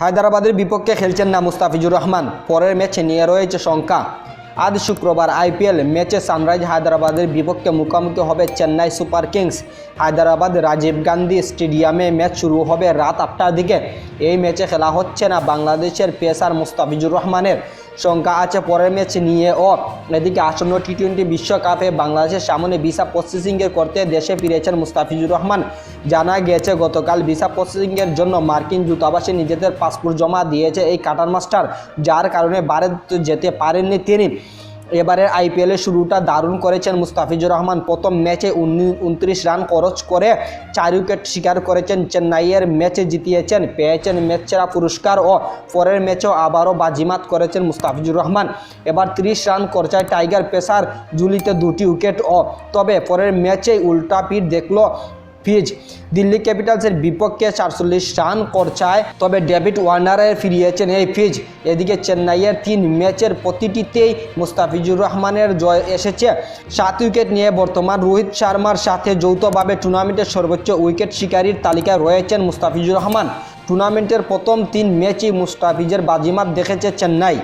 হায়দ্রাবাদের বিপক্ষে খেলছেন না মুস্তাফিজুর রহমান। পরের ম্যাচে নিয়ে রয়েছে শঙ্কা। আজ শুক্রবার আইপিএল ম্যাচে সানরাইজ হায়দ্রাবাদের বিপক্ষে মুখোমুখি হবে চেন্নাই সুপার কিংস। হায়দ্রাবাদ রাজীব গান্ধী স্টেডিয়ামে ম্যাচ শুরু হবে রাত আটটার দিকে। এই ম্যাচে খেলা হচ্ছে না বাংলাদেশের পেসার মুস্তাফিজুর রহমানের। শঙ্কা আছে, পরের ম্যাচ নিয়ে ও এদিকে আসন্ন টি টোয়েন্টি বিশ্বকাপে বাংলাদেশের সামনে ভিসা প্রসেসিংয়ের করতে দেশে ফিরেছেন মুস্তাফিজুর রহমান। জানা গেছে, গতকাল ভিসা প্রসেসিংয়ের জন্য মার্কিন দূতাবাসে নিজেদের পাসপোর্ট জমা দিয়েছে এই কাটার মাস্টার, যার কারণে ভারত যেতে পারেননি তিনি। এবারের আইপিএলের শুরুটা দারুণ করেছেন মুস্তাফিজুর রহমান। প্রথম ম্যাচে উনত্রিশ রান খরচ করে চার উইকেট শিকার করেছেন। চেন্নাইয়ের ম্যাচে জিতিয়েছেন, পেয়েছেন ম্যাচ সেরা পুরস্কার ও পরের ম্যাচেও আবারও বাজিমাত করেছেন মুস্তাফিজুর রহমান। এবার ত্রিশ রান করছায় টাইগার পেসার জুলিতে দুটি উইকেট ও, তবে পরের ম্যাচেই উল্টা পিঠ দেখল ফিজ দিল্লি ক্যাপিটালসের বিপক্ষে সাতচল্লিশ রান করছায়, তবে ডেভিড ওয়ার্নারের ফিরিয়েছেন এই ফিজ এদিকে চেন্নাইয়ের তিন ম্যাচের প্রতিটিতেই মুস্তাফিজুর রহমানের জয় এসেছে। সাত উইকেট নিয়ে বর্তমান রোহিত শর্মার সাথে যৌথভাবে টুর্নামেন্টের সর্বোচ্চ উইকেট শিকারীর তালিকায় রয়েছেন মুস্তাফিজুর রহমান। টুর্নামেন্টের প্রথম তিন ম্যাচই মুস্তাফিজের বাজিমাত দেখেছে চেন্নাই।